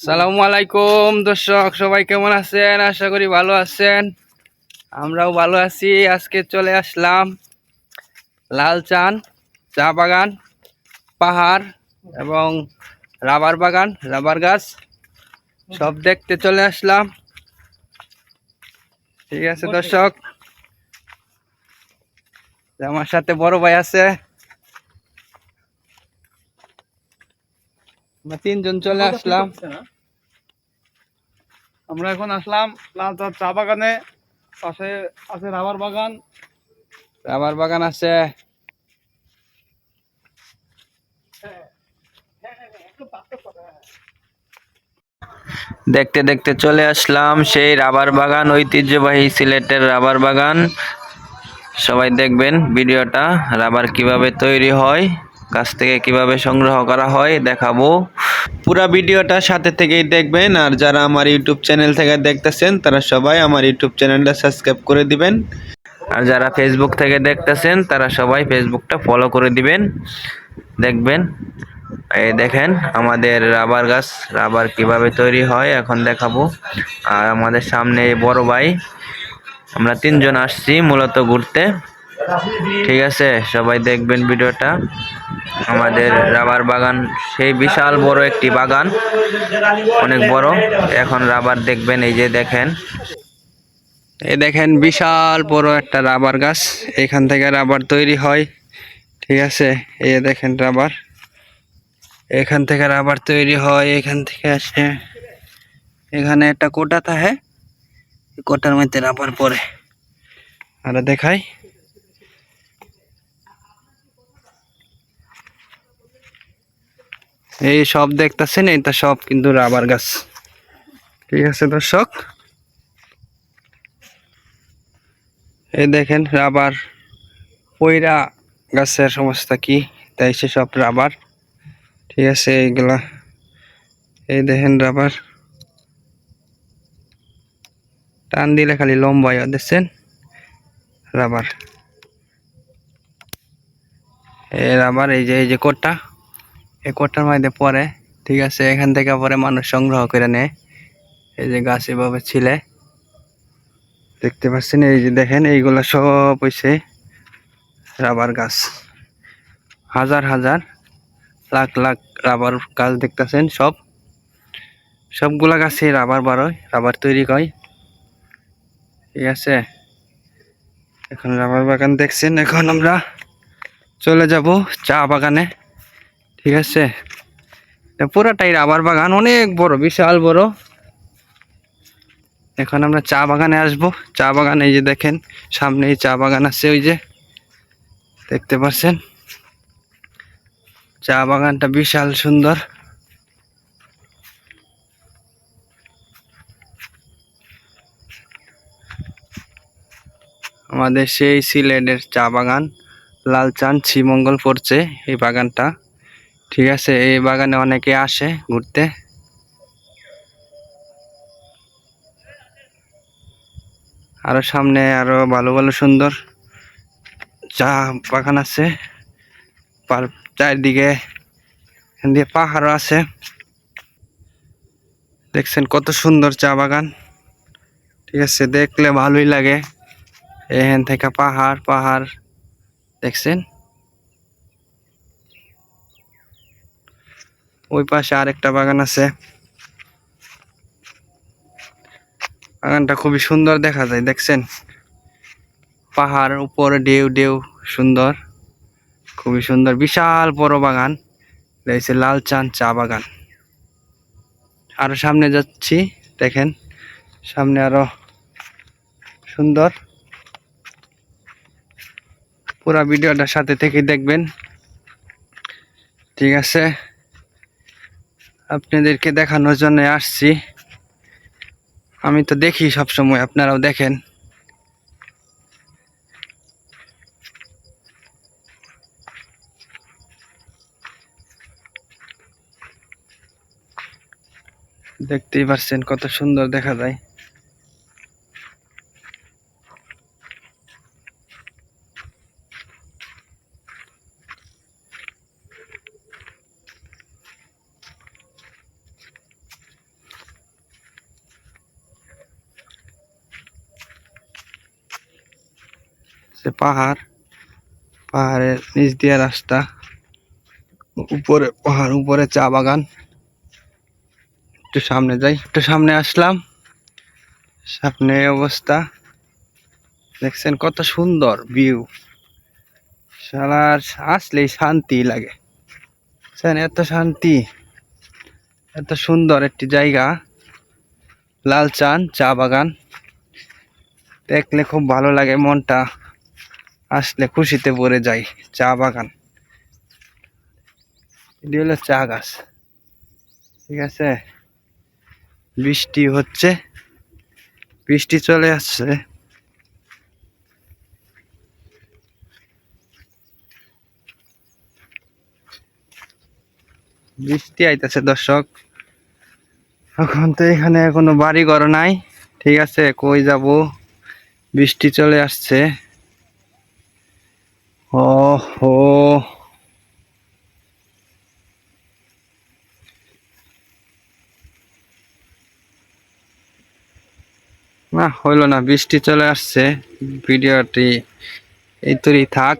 সালামু আলাইকুম দর্শক, সবাই কেমন আছেন? আশা করি ভালো আছেন। আমরাও ভালো আছি। আজকে চলে আসলাম লাল চান, চা বাগান, পাহাড় এবং রাবার বাগান, রাবার গাছ। সব দেখতে চলে আসলাম। ঠিক আছে, দর্শক। আমার সাথে বড় ভাই আছে। আমরা তিনজন চলে আসলাম। আমরা এখন আসলাম চা বাগানে। পাশে আছে রাবার বাগান। রাবার বাগান আছে। দেখতে দেখতে চলে আসলাম সেই রাবার বাগান ঐতিহ্যবাহী সিলেটের রাবার বাগান। সবাই দেখবেন ভিডিওটা রাবার কীভাবে তৈরি হয়। কাছ থেকে কীভাবে সংগ্রহ করা হয় দেখাবো। পুরো ভিডিওটা সাথে থেকেই দেখবেন, আর যারা আমার ইউটিউব চ্যানেল থেকে দেখতেছেন, তারা সবাই আমার ইউটিউব চ্যানেলটা সাবস্ক্রাইব করে দিবেন। আর যারা ফেসবুক থেকে দেখতেছেন, তারা সবাই ফেসবুকটা ফলো করে দিবেন। দেখবেন, এই দেখেন আমাদের রাবার গাছ, রাবার কীভাবে তৈরি হয় এখন দেখাবো। আর আমাদের সামনে বড় ভাই, আমরা তিনজন আসছি মূলত ঘুরতে। ঠিক আছে, সবাই দেখবেন ভিডিওটা। আমাদের রাবার বাগান, সেই বিশাল বড় একটি বাগান, অনেক বড়। এখন রাবার দেখবেন, এই যে দেখেন। এই দেখেন, বিশাল বড় একটা রাবার গাছ। এখান থেকে রাবার তৈরি হয়। ঠিক আছে, এই দেখেন রাবার। এখান থেকে রাবার তৈরি হয়, এখান থেকে আসে। এখানে একটা কোটা থাকে, কোটার মধ্যে রাবার পরে আর দেখাই। এই সব দেখতেছেন এটা সব কিন্তু রাবার গাছ। ঠিক আছে দর্শক? এই দেখেন রাবার পয়রা গাছের সমস্যা কি? তাই সে সব রাবার। ঠিক আছে, এইগুলা। এই দেখেন রাবার। টান দিলে খালি লম্বা হয়ে দেখছেন? রাবার। এই রাবার, এই যে এই যে কোটটা। এই কোটটার মধ্যে পরে ঠিক আছে? এখান থেকে পরে মানুষ সংগ্রহ করে নেয়। এই যে গাছ এভাবে ছিলে। দেখতে পাচ্ছেন, এই যে দেখেন, এইগুলা সব হয়েছে রাবার গাছ। হাজার হাজার, লাখ লাখ রাবার গাছ দেখতেছেন সব। সবগুলা গাছে রাবার বারোয়, রাবার তৈরি হয় ঠিক আছে? এখন রাবার বাগান দেখছেন, এখন আমরা চলে যাব চা বাগানে। ঠিক আছে? এটা পুরাটাই রাবার বাগান, অনেক বড়, বিশাল বড়। এখন আমরা চা বাগানে আসব। চা বাগান, এই যে দেখেন, সামনেই চা বাগান আছে ওই যে। দেখতে পাচ্ছেন? চা বাগানটা বিশাল সুন্দর। আমাদের সেই সিলেটের চা বাগান, লালচান, শ্রীমঙ্গল পড়ছে এই বাগানটা। ঠিক আছে, এই বাগানে অনেকে আসে ঘুরতে। আরও সামনে আরও ভালো ভালো সুন্দর চা বাগান আছে। চারদিকে দিয়ে পাহাড়ও আছে। দেখছেন কত সুন্দর চা বাগান। ঠিক আছে, দেখলে ভালোই লাগে। এখান থেকে পাহাড় পাহাড়, দেখছেন? ওই পাশে আরেকটা বাগান আছে। বাগানটা খুবই সুন্দর দেখা যায়, দেখছেন? পাহাড়, উপরে ঢেউ ঢেউ, সুন্দর। খুবই সুন্দর, বিশাল বড় বাগান। রয়েছে লাল চান চা বাগান। আরও সামনে যাচ্ছি, দেখেন? সামনে আরও সুন্দর। পুরা ভিডিওটা সাথে থেকে দেখবেন। ঠিক আছে? আপনাদেরকে দেখানোর জন্য আসছি। আমি তো দেখি সব সময় আপনারাও দেখেন। দেখতেই পারছেন কত সুন্দর দেখা যায়। সে পাহাড়। পাহাড়ের নিচ দিয়ে রাস্তা। উপরে, পাহাড় উপরে চা বাগান। একটু সামনে যাই, একটু সামনে আসলাম। সামনে অবস্থা। দেখছেন কত সুন্দর ভিউ সালার আসলেই শান্তি লাগে। এত শান্তি। এত সুন্দর একটি জায়গা। লালচান চা বাগান। দেখলে খুব ভালো লাগে মনটা। আসলে খুশিতে ভরে যায় চা বাগান। এটি হলো চা গাছ। ঠিক আছে? বৃষ্টি হচ্ছে। বৃষ্টি চলে আসছে। বৃষ্টি আইতেছে দর্শক। এখন তো এখানে কোনো বাড়ি ঘর নাই। ঠিক আছে? কই যাব? বৃষ্টি চলে আসছে। ও না হইল না বৃষ্টি চলে আসছে ভিডিওটি এই তোরই থাক।